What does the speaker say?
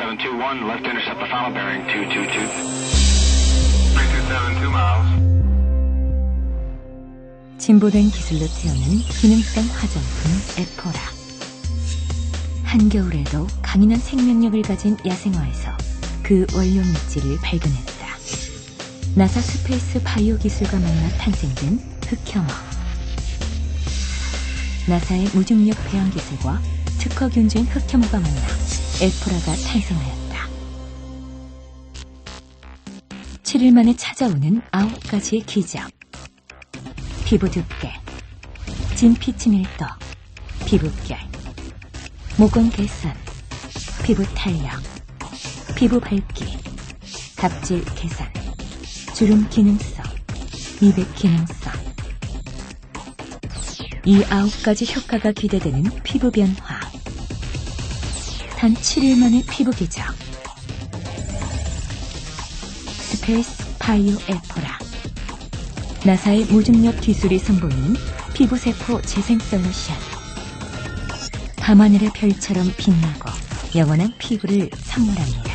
3721, left intercept the final bearing 222. 3272 miles. 진보된 기술로 태어난 기능성 화장품 에포라. 한겨울에도 강인한 생명력을 가진 야생화에서 그 원료 물질을 발견했다. 나사 스페이스 바이오 기술과 만나 탄생된 흑혐어. 나사의 무중력 배양 기술과 특허 균주인 흑혐어가 만나 에포라가 탄생하였다. 7일 만에 찾아오는 아홉 가지의 기적. 피부 두께, 진 피치 밀도, 피부결, 모공 개선, 피부 탄력, 피부 밝기, 각질 개선, 주름 기능성, 미백 기능성. 이 아홉 가지 효과가 기대되는 피부 변화. 단 7일 만의 피부 기적. 스페이스 바이오 에포라. 나사의 무중력 기술이 선보이는 피부세포 재생 솔루션. 밤하늘의 별처럼 빛나고 영원한 피부를 선물합니다.